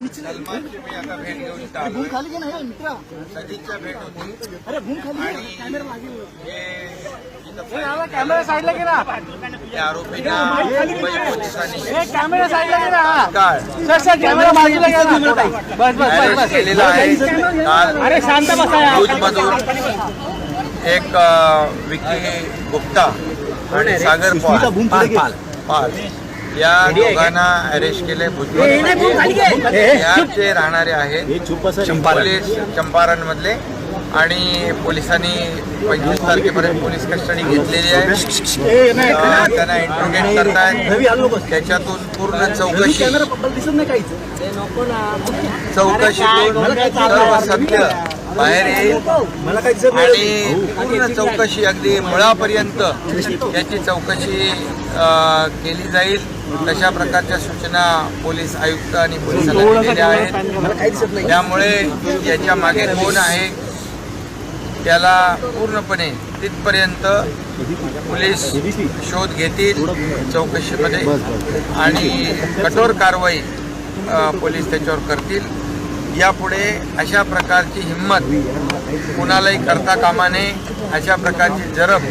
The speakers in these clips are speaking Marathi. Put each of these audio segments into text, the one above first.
सलमानची मी आता भेट घेऊन भेट होती अरे भूम खाली घे. आणि कॅमेरा मागे वळ. हे इथं कॅमेरा साईडला घे ना या आरोपींना मुंबई पोलिसांनी कॅमेरा साईडला घे ना काल सर सर कॅमेरा बाजूला घ्या ना थोडा. बस बस बस अरेस्ट बस केलेला आहे काल अरे शांत बसा यार. भुजमधून एक अ, विकी गुप्ता आणि सागर पाल पाल या दोघांना अरेस्ट केले याचे राहणारे आहेत पोलीस चंपारण. मधले आणि पोलिसांनी पंचवीस तारखेपर्यंत पोलीस कस्टडी घेतलेली आहे. त्यांना इंट्रोगेट करतायत. त्याच्यातून पूर्ण चौकशी. दिसत नाही काहीच. चौकशीतून सर्व सत्य बाहेर येईल. आणि पूर्ण चौकशी अगदी मुळापर्यंत याची चौकशी केली जाईल. तशा प्रकारच्या सूचना पोलीस आयुक्त आणि पोलिसांना दिलेल्या आहेत. त्यामुळे याच्या मागे कोण आहे त्याला पूर्णपणे तिथपर्यंत पोलीस शोध घेतील चौकशीमध्ये आणि कठोर कारवाई पोलीस त्याच्यावर करतील. यापुढे अशा प्रकारची हिंमत कुणालाही करता कामा नये अशा प्रकारची जरब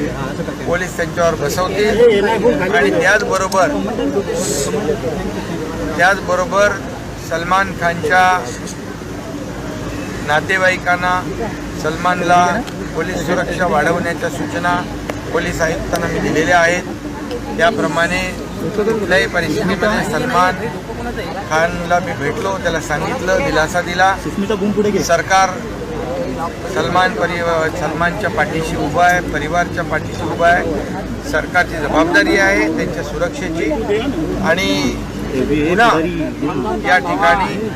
पोलीस त्यांच्यावर बसवतील. आणि त्याचबरोबर त्याचबरोबर सलमान खानच्या नातेवाईकांना सलमानला पोलीस सुरक्षा वाढवण्याच्या सूचना पोलीस आयुक्तांना मी दिलेल्या आहेत. त्याप्रमाणे कुठल्याही परिस्थितीमध्ये सलमान खानला मी भेटलो त्याला सांगितलं दिलासा दिला. सरकार सलमान परिवार सलमानच्या पाठीशी उभं आहे परिवारच्या पाठीशी उभं आहे. सरकारची जबाबदारी आहे त्यांच्या सुरक्षेची. आणि पुन्हा या ठिकाणी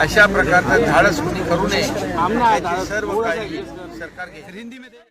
अशा प्रकारचं धाडस कुणी करू नये सर्व काळजी सरकार घेईल.